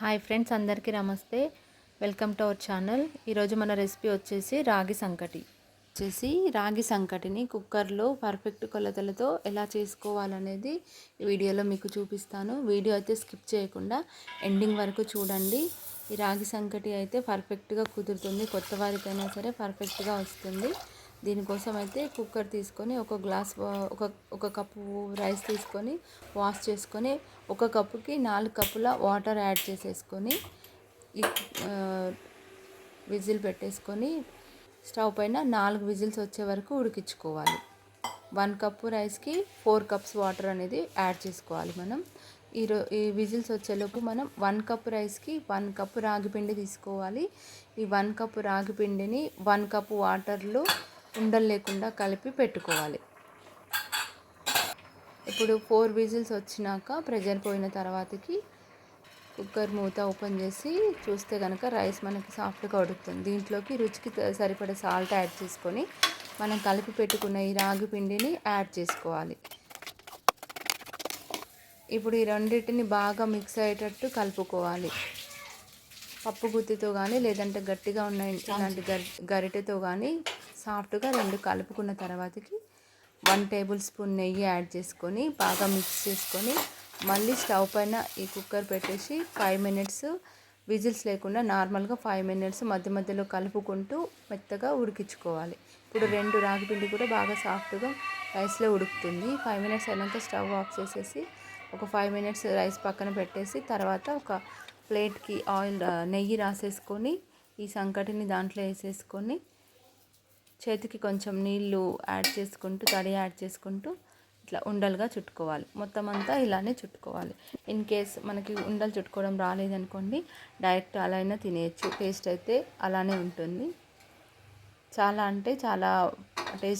Hi friends అందరికీ namaste. Welcome to our channel. ఈరోజు మన రెసిపీ వచ్చేసి రాగి సంకటి. వచ్చేసి రాగి సంకటిని కుక్కర్లో పర్ఫెక్ట్ కొలతలతో ఎలా చేసుకోవాలనేది ఈ వీడియోలో మీకు చూపిస్తాను. వీడియో అయితే స్కిప్ చేయకుండా ఎండింగ్ వరకు చూడండి. ఈ రాగి సంకటి అయితే పర్ఫెక్ట్గా కుదురుతుంది. కొత్త వారికైనా సరే పర్ఫెక్ట్గా వస్తుంది. దీనికోసం అయితే కుక్కర్ తీసుకొని ఒక గ్లాస్ ఒక ఒక కప్పు రైస్ తీసుకొని వాష్ చేసుకొని ఒక కప్పుకి నాలుగు కప్పుల వాటర్ యాడ్ చేసేసుకొని విజిల్ పెట్టేసుకొని స్టవ్ పైన నాలుగు విజిల్స్ వచ్చే వరకు ఉడికించుకోవాలి. వన్ కప్పు రైస్కి ఫోర్ కప్స్ వాటర్ అనేది యాడ్ చేసుకోవాలి మనం. ఈ రో ఈ విజిల్స్ వచ్చేలోపు మనం వన్ కప్ రైస్కి వన్ కప్పు రాగి పిండి తీసుకోవాలి. ఈ వన్ కప్పు రాగి పిండిని వన్ కప్పు వాటర్లో ఉండలు లేకుండా కలిపి పెట్టుకోవాలి. ఇప్పుడు ఫోర్ విజిల్స్ వచ్చినాక ప్రెజర్ పోయిన తర్వాతకి కుక్కర్ మూత ఓపెన్ చేసి చూస్తే కనుక రైస్ మనకి సాఫ్ట్గా ఉడుకుతుంది. దీంట్లోకి రుచికి సరిపడే సాల్ట్ యాడ్ చేసుకొని మనం కలిపి పెట్టుకున్న ఈ రాగి పిండిని యాడ్ చేసుకోవాలి. ఇప్పుడు ఈ రెండింటిని బాగా మిక్స్ అయ్యేటట్టు కలుపుకోవాలి. పప్పు గుత్తితో కానీ లేదంటే గట్టిగా ఉన్న ఇలాంటి గరిటెతో కానీ సాఫ్ట్గా రెండు కలుపుకున్న తర్వాతకి వన్ టేబుల్ స్పూన్ నెయ్యి యాడ్ చేసుకొని బాగా మిక్స్ చేసుకొని మళ్ళీ స్టవ్ పైన ఈ కుక్కర్ పెట్టేసి ఫైవ్ మినిట్స్ విజిల్స్ లేకుండా నార్మల్గా ఫైవ్ మినిట్స్ మధ్య మధ్యలో కలుపుకుంటూ మెత్తగా ఉడికించుకోవాలి. ఇప్పుడు రెండు రాగి పిండి కూడా బాగా సాఫ్ట్గా రైస్లో ఉడుకుతుంది. ఫైవ్ మినిట్స్ అయినాక స్టవ్ ఆఫ్ చేసేసి ఒక ఫైవ్ మినిట్స్ రైస్ పక్కన పెట్టేసి తర్వాత ఒక ప్లేట్కి ఆయిల్ నెయ్యి రాసేసుకొని ఈ సంకటిని దాంట్లో వేసేసుకొని చేతికి కొంచెం నీళ్ళు యాడ్ చేసుకుంటూ తడి యాడ్ చేసుకుంటూ ఇట్లా ఉండలుగా చుట్టుకోవాలి. మొత్తం అంతా ఇలానే చుట్టుకోవాలి. ఇన్ కేస్ మనకి ఉండలు చుట్టుకోవడం రాలేదనుకోండి డైరెక్ట్ అలా అయినా తినేయచ్చు. టేస్ట్ అయితే అలానే ఉంటుంది. చాలా అంటే చాలా టేస్ట్